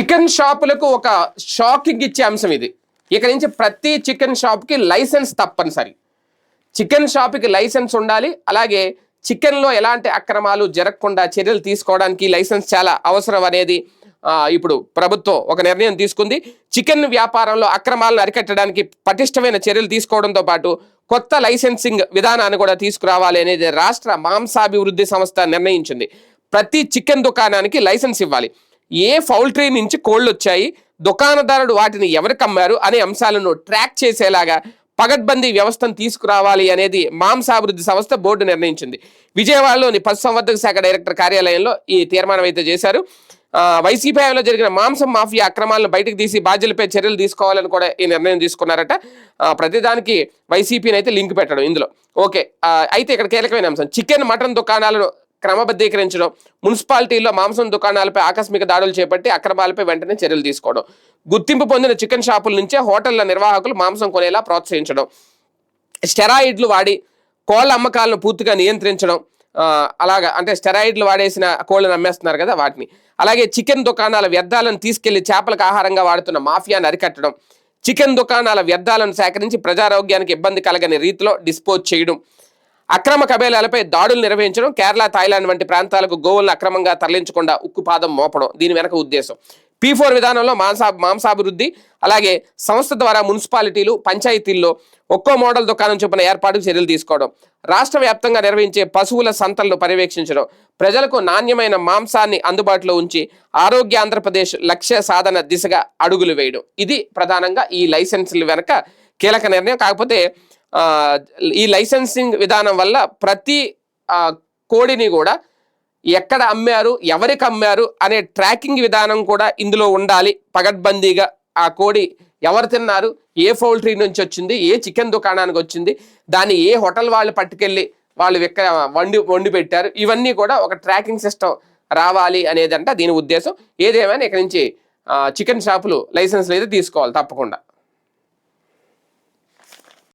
Chicken షాపులకు ఒక shocking ఇచ్చే అంశం ఇది. ఇక నుంచి ప్రతి చికెన్ షాప్కి లైసెన్స్ తప్పనిసరి. చికెన్ షాప్కి లైసెన్స్ ఉండాలి అలాగే చికెన్లో ఎలాంటి అక్రమాలు జరగకుండా చర్యలు తీసుకోవడానికి లైసెన్స్ చాలా అవసరం అనేది ఇప్పుడు ప్రభుత్వం ఒక నిర్ణయం తీసుకుంది. చికెన్ వ్యాపారంలో అక్రమాలను అరికట్టడానికి పటిష్టమైన చర్యలు తీసుకోవడంతో పాటు కొత్త లైసెన్సింగ్ విధానాన్ని కూడా తీసుకురావాలి అనేది రాష్ట్ర మాంసాభివృద్ధి సంస్థ నిర్ణయించింది. ప్రతి చికెన్ దుకాణానికి లైసెన్స్ ఇవ్వాలి. ఏ పౌల్ట్రీ నుంచి కోళ్ళు వచ్చాయి దుకాణదారుడు వాటిని ఎవరికి అమ్మారు అనే అంశాలను ట్రాక్ చేసేలాగా పగడ్బందీ వ్యవస్థను తీసుకురావాలి అనేది మాంసాభివృద్ధి సంస్థ బోర్డు నిర్ణయించింది. విజయవాడలోని పశుసంవర్ధక శాఖ డైరెక్టర్ కార్యాలయంలో ఈ తీర్మానం అయితే చేశారు. వైసీపీ హయాంలో జరిగిన మాంసం మాఫియా అక్రమాలను బయటకు తీసి బాధ్యులపై చర్యలు తీసుకోవాలని కూడా ఈ నిర్ణయం తీసుకున్నారట. ప్రతిదానికి వైసీపీని అయితే లింక్ పెట్టడం ఇందులో. ఓకే అయితే ఇక్కడ కీలకమైన అంశం. చికెన్ మటన్ దుకాణాలను క్రమబద్ధీకరించడం. మున్సిపాలిటీల్లో మాంసం దుకాణాలపై ఆకస్మిక దాడులు చేపట్టి అక్రమాలపై వెంటనే చర్యలు తీసుకోవడం. గుర్తింపు పొందిన చికెన్ షాపుల నుంచే హోటళ్ళ నిర్వాహకులు మాంసం కొనేలా ప్రోత్సహించడం. స్టెరాయిడ్లు వాడి కోళ్ళ అమ్మకాలను పూర్తిగా నియంత్రించడం. అలాగా అంటే స్టెరాయిడ్లు వాడేసిన కోళ్ళను అమ్మేస్తున్నారు కదా వాటిని. అలాగే చికెన్ దుకాణాల వ్యర్థాలను తీసుకెళ్ళి చేపలకు ఆహారంగా వాడుతున్న మాఫియాను అరికట్టడం. చికెన్ దుకాణాల వ్యర్థాలను సేకరించి ప్రజారోగ్యానికి ఇబ్బంది కలగని రీతిలో డిస్పోజ్ చేయడం. అక్రమ కబేలాలపై దాడులు నిర్వహించడం కేరళ థాయిలాండ్ వంటి ప్రాంతాలకు గోవులను అక్రమంగా తరలించకుండా ఉక్కుపాదం మోపడం దీని వెనక ఉద్దేశం. పీ ఫోర్ విధానంలో మాంసా మాంసాభివృద్ధి అలాగే సంస్థ ద్వారా మున్సిపాలిటీలు పంచాయతీల్లో ఒక్కో మోడల్ దుకాణం చొప్పున ఏర్పాటుకు చర్యలు తీసుకోవడం రాష్ట్ర వ్యాప్తంగా నిర్వహించే పశువుల సంతలను పర్యవేక్షించడం ప్రజలకు నాణ్యమైన మాంసాన్ని అందుబాటులో ఉంచి ఆరోగ్య ఆంధ్రప్రదేశ్ లక్ష్య సాధన దిశగా అడుగులు వేయడం. ఇది ప్రధానంగా ఈ లైసెన్సుల వెనక కీలక నిర్ణయం. కాకపోతే ఈ లైసెన్సింగ్ విధానం వల్ల ప్రతి కోడిని కూడా ఎక్కడ అమ్మారు ఎవరికి అమ్మారు అనే ట్రాకింగ్ విధానం కూడా ఇందులో ఉండాలి. పగడ్బందీగా ఆ కోడి ఎవరు తిన్నారు ఏ పౌల్ట్రీ నుంచి వచ్చింది ఏ చికెన్ దుకాణానికి వచ్చింది దాన్ని ఏ హోటల్ వాళ్ళు పట్టుకెళ్ళి వాళ్ళు ఎక్కడ వండి వండి పెట్టారు ఇవన్నీ కూడా ఒక ట్రాకింగ్ సిస్టమ్ రావాలి అనేదంట దీని ఉద్దేశం. ఏదేమైనా ఇక్కడి నుంచి చికెన్ షాపులు లైసెన్స్లు అయితే తీసుకోవాలి తప్పకుండా.